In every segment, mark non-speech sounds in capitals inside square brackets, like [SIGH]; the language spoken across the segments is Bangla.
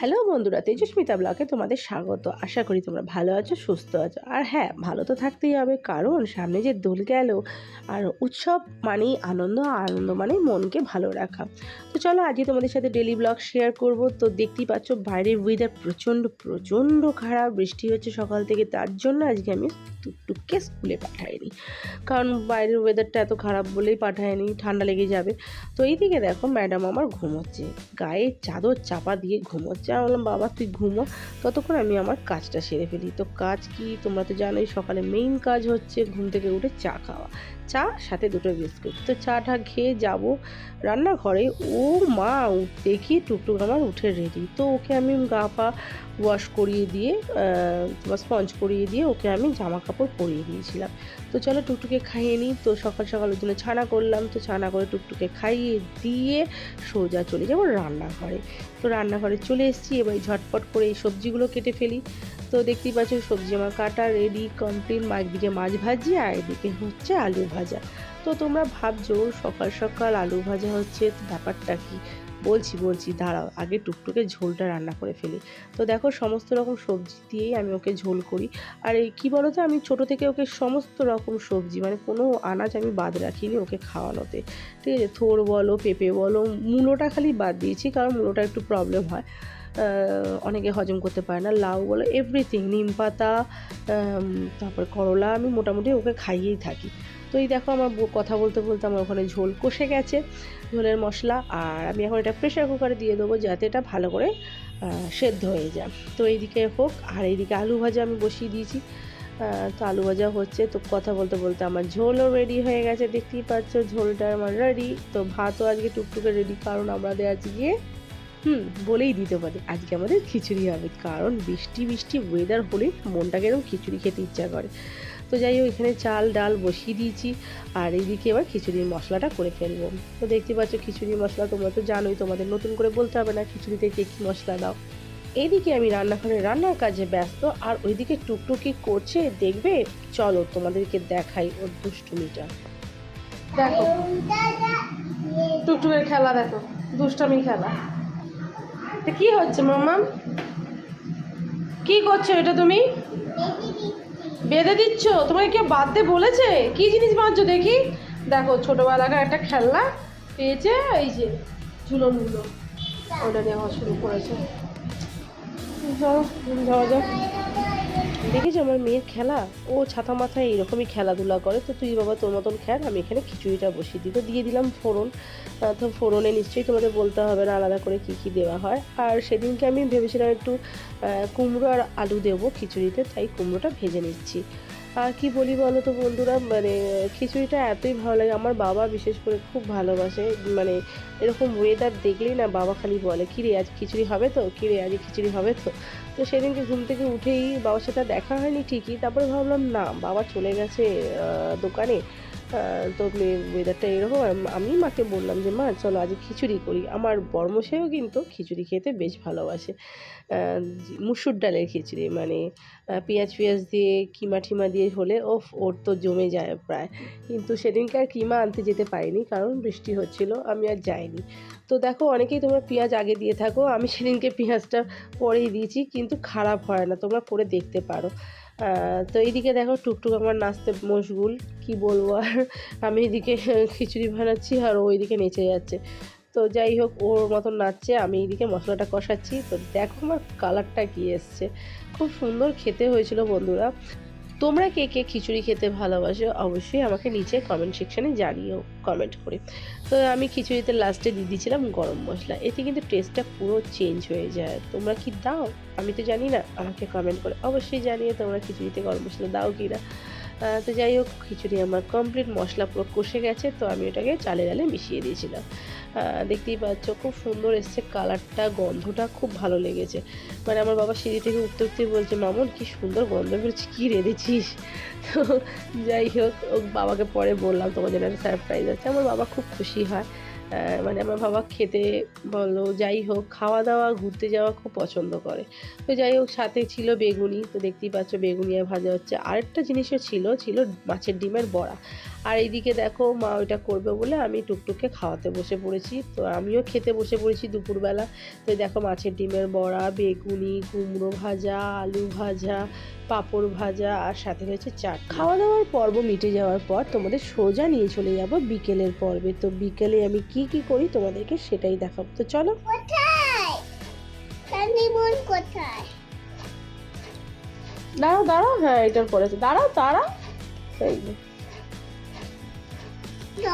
হ্যালো বন্ধুরা, তেজস্মিতা ব্লকে তোমাদের স্বাগত। আশা করি তোমরা ভালো আছো, সুস্থ আছো। আর হ্যাঁ ভালো তো থাকতেই হবে, কারণ সামনে যে দোল গেল, আর উৎসব মানেই আনন্দ আনন্দ মানে মনকে ভালো রাখা। তো চলো আজকে তোমাদের সাথে ডেলি ব্লগ শেয়ার করব। তো দেখতেই পাচ্ছ, বাইরের ওয়েদার প্রচণ্ড প্রচণ্ড খারাপ, বৃষ্টি হচ্ছে সকাল থেকে, তার জন্য আজকে আমি টুকটুককে স্কুলে পাঠাইনি। কারণ বাইরের ওয়েদারটা এত খারাপ বলেই পাঠায়নি, ঠান্ডা লেগে যাবে। তো এইদিকে দেখো ম্যাডাম আমার ঘুমোচ্ছে, গায়ে চাদর চাপা দিয়ে ঘুমোচ্ছে। আমি বললাম বাবা, তুই ঘুমো, ততক্ষণ আমি আমার কাজটা সেরে ফেলি। তো কাজ কি? তোমরা তো জানোই সকালে মেইন কাজ হচ্ছে ঘুম থেকে উঠে চা খাওয়া। চা, সাথে দুটো বিস্কুট। তো চাটা খেয়ে যাব রান্নাঘরে। ও মা, দেখি টুকটুক আমার উঠে রেডি তো ওকে আমি গা পা ওয়াশ করিয়ে দিয়ে স্পঞ্জ করিয়ে দিয়ে ওকে আমি জামা কাপড় পরিয়ে দিয়েছিলাম। তো চলো টুকটুকে খাইয়ে নিই। তো সকাল সকাল ওর জন্য ছানা করলাম। তো ছানা করে টুকটুকে খাইয়ে দিয়ে সোজা চলে যাব রান্নাঘরে। তো রান্নাঘরে চলে এসেছি। এবার ঝটপট করে এই সবজিগুলো কেটে ফেলি। তো দেখতেই পাচ্ছ, সবজি আমার কাটা রেডি কমপ্লিট একদিকে মাছ ভাজি, আর এদিকে হচ্ছে আলু ভাজা। তো তোমরা ভাবছ, সকাল সকাল আলু ভাজা হচ্ছে ব্যাপারটা কি? বলছি বলছি, দাঁড়াও, আগে টুকটুকে ঝোলটা রান্না করে ফেলি। তো দেখো, সমস্ত রকম সবজি দিয়েই আমি ওকে ঝোল করি। আর এই কী বলো তো আমি ছোটো থেকে ওকে সমস্ত রকম সবজি মানে কোনো আনাজ আমি বাদ রাখিনি ওকে খাওয়ানোতে। ঠিক আছে, থোর বলো, পেঁপে বলো, মূলোটা খালি বাদ দিয়েছি, কারণ মূলোটা একটু প্রবলেম হয়। অনেকে হজম করতে পারে না, লাউ বলো এভরিথিং নিম পাতা তারপর করলা, আমি মোটামুটি ওকে খাইয়েই থাকি। তো এই দেখো আমার কথা বলতে বলতে আমার ওখানে ঝোল কষে গেছে, ঝোলের মশলা, আর আমি এখন এটা প্রেশার কুকারে দিয়ে দেবো যাতে এটা ভালো করে সেদ্ধ হয়ে যায়। তো এইদিকে হোক, আর এইদিকে আলু ভাজা আমি বসিয়ে দিয়েছি। তো আলু ভাজা হচ্ছে, তো কথা বলতে বলতে আমার ঝোলও রেডি হয়ে গেছে, দেখতেই পাচ্ছ ঝোলটা আমার রেডি তো ভাতও আজকে টুকটুকে রেডি কারণ আমাদের আজকে হুম বলেই দিতে পারি। আজকে আমাদের খিচুড়ি হবে কারণ বৃষ্টি বৃষ্টি ওয়েদার হলে মনটাকে এরকম খিচুড়ি খেতে ইচ্ছা করে। তো যাই হোক এখানে চাল ডাল বসিয়ে দিয়েছি আর এইদিকে এবার খিচুড়ির মশলাটা করে ফেলব। তো দেখতে পাচ্ছ খিচুড়ির মশলা তোমরা তো জানোই তোমাদের নতুন করে বলতে হবে না খিচুড়িতে কে কী মশলা দাও। এইদিকে আমি রান্নাঘরে রান্নার কাজে ব্যস্ত আর ওইদিকে টুকটুকি করছে দেখবে? চলো তোমাদেরকে দেখাই ওর দুষ্টুমিটা। দেখো। টুকটুকের খেলা দেখো দুষ্টামি খেলা। এটা কি হচ্ছে মাম্মাম কি করছ এটা তুমি? বেঁধে দিচ্ছ? তোমাকে কেউ বাঁধতে বলেছে? কি জিনিস বাঁধছো দেখি? দেখো, ছোটোবেলাকার একটা খেলনা পেয়েছে, এই যে ঝুলনগুলো ওটা নেওয়া শুরু করেছে। চলো যাওয়া যাক দেখেছ আমার মেয়ের খেলা? ও ছাতা মাথায় এইরকমই খেলাধুলা করে। তো তুই বাবা, তোর মতন খেল, আমি এখানে খিচুড়িটা বসিয়ে দিই। তো দিয়ে দিলাম ফোড়ন। তো ফোড়নে নিশ্চয়ই তোমাদের বলতে হবে না আলাদা করে কী কী দেওয়া হয়। আর সেদিনকে আমি ভেবেছিলাম একটু কুমড়ো আর আলু দেবো খিচুড়িতে, তাই কুমড়োটা ভেজে নিচ্ছি। আর কি বলি বলো তো বন্ধুরা মানে খিচুড়িটা এতই ভালো লাগে। আমার বাবা বিশেষ করে খুব ভালোবাসে। মানে এরকম ওয়েদার দেখলেই না বাবা খালি বলে, কিরে, আজ খিচুড়ি হবে তো? কিরে, আজ খিচুড়ি হবে তো? তো সেদিনকে ঘুম থেকে উঠেই বাবার সাথে দেখা হয়নি ঠিকই। তারপরে ভাবলাম, না, বাবা চলে গেছে দোকানে। তো ওয়েদারটা এরকম, আর আমি মাকে বললাম যে, মা, চলো আজ খিচুড়ি করি। আমার বর্মশেও কিন্তু খিচুড়ি খেতে বেশ ভালোবাসে। মুসুর ডালের খিচুড়ি মানে পেঁয়াজ পেঁয়াজ দিয়ে, কিমা ঠিমা দিয়ে হলে ও ওর তো জমে যায় প্রায়। কিন্তু সেদিনকে আর কিমা আনতে যেতে পারিনি, কারণ বৃষ্টি হচ্ছিল, আমি আর যাইনি। তো দেখো, অনেকেই তোমরা পেঁয়াজ আগে দিয়ে থাকো, আমি সেদিনকে পেঁয়াজটা পরেই দিয়েছি, কিন্তু খারাপ হয় না, তোমরা করে দেখতে পারো। তো এইদিকে দেখো টুকটুক আমার নাচতে মশগুল, কি বলব আর? আমি এদিকে [LAUGHS] খিচুড়ি বানাচ্ছি আর ও ওইদিকে নেচে যাচ্ছে। তো যাই হোক, ওর মতন নাচছে, আমি এইদিকে মশলাটা কষাচ্ছি। তো দেখো আমার কালারটা কী এসছে। খুব সুন্দর খেতে হয়েছিল বন্ধুরা। তোমরা কে কে খিচুড়ি খেতে ভালোবাসো, অবশ্যই আমাকে নিচে কমেন্ট সেকশানে জানিও কমেন্ট করে। তো আমি খিচুড়িতে লাস্টে দিয়ে দিয়েছিলাম গরম মশলা। এতে কিন্তু টেস্টটা পুরো চেঞ্জ হয়ে যায়। তোমরা কি দাও? আমি তো জানি না, আমাকে কমেন্ট করে। অবশ্যই জানিয়ে তোমরা খিচুড়িতে গরম মশলা দাও কি না তো যাই হোক, খিচুড়ি আমার কমপ্লিট মশলা পুরো কষে গেছে, তো আমি ওটাকে চালে ডালে মিশিয়ে দিয়েছিলাম। দেখতেই পাচ্ছ, খুব সুন্দর এসছে কালারটা, গন্ধটা খুব ভালো লেগেছে। মানে আমার বাবা সিঁড়ি থেকে উঠতে উঠতে বলছে, মামুন, কি সুন্দর গন্ধ বেরোচ্ছে, কী রেঁধেছিস [LAUGHS] তো যাই হোক, ও বাবাকে পরে বললাম, তোমার জন্য একটা সারপ্রাইজ আছে। আমার বাবা খুব খুশি হয়। মানে আমার বাবা খেতে বলো, যাই হোক খাওয়া দাওয়া ঘুরতে যাওয়া খুব পছন্দ করে। তো যাই হোক, সাথে ছিল বেগুনি, তো দেখতেই পাচ্ছ বেগুনি আর ভাজা হচ্ছে। আরেকটা জিনিসও ছিল ছিল মাছের ডিমের বড়া। আর এইদিকে দেখো মা ওইটা করবে বলে আমি টুকটুককে খাওয়াতে বসে পড়েছি। তো আমিও খেতে বসে পড়েছি দুপুরবেলা। তো দেখো মাছের ডিমের বড়া বেগুনি কুমড়ো ভাজা আলু ভাজা পাঁপড় ভাজা আর সাথে রয়েছে চাট। খাওয়া দাওয়ার পর্ব মিটে যাওয়ার পর তোমাদের সোজা নিয়ে চলে যাব বিকেলের পর্বে। তো বিকেলে আমি কি কি করি তোমাদেরকে সেটাই দেখাবো। তো চলো। কোথায়? দাঁড়াও দাঁড়াও। হ্যাঁ এটার পরে দাঁড়াও দাঁড়াও। এই যে।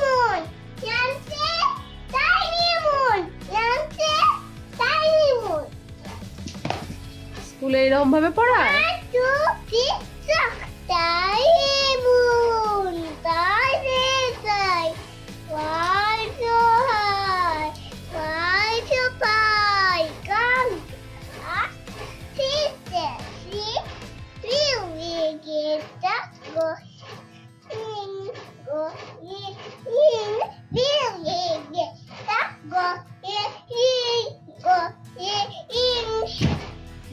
Moon. জানতে Tiny Moon. কানিমন Tiny Moon. স্কুলে এরকম ভাবে পড়া One, two, three, four. Tiny কানিমন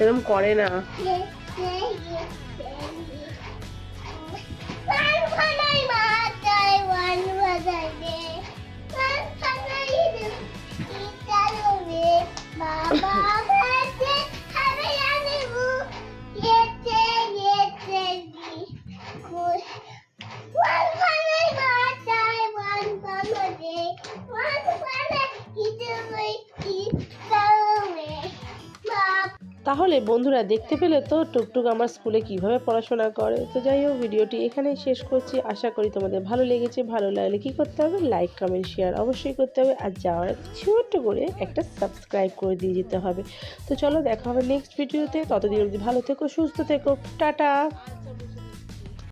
এরকম করে না। তাহলে বন্ধুরা দেখতে পেলে তো টুকটুক আমার স্কুলে কীভাবে পড়াশোনা করে? তো যাই হোক, ভিডিওটি এখানেই শেষ করছি। আশা করি তোমাদের ভালো লেগেছে। ভালো লাগলে কি করতে হবে? লাইক কমেন্ট শেয়ার অবশ্যই করতে হবে। আর যাওয়ার ছোট্ট করে একটা সাবস্ক্রাইব করে দিয়ে যেতে হবে। তো চলো, দেখা হবে নেক্সট ভিডিওতে ততদিন অবধি ভালো থেকো, সুস্থ থেকো। টাটা!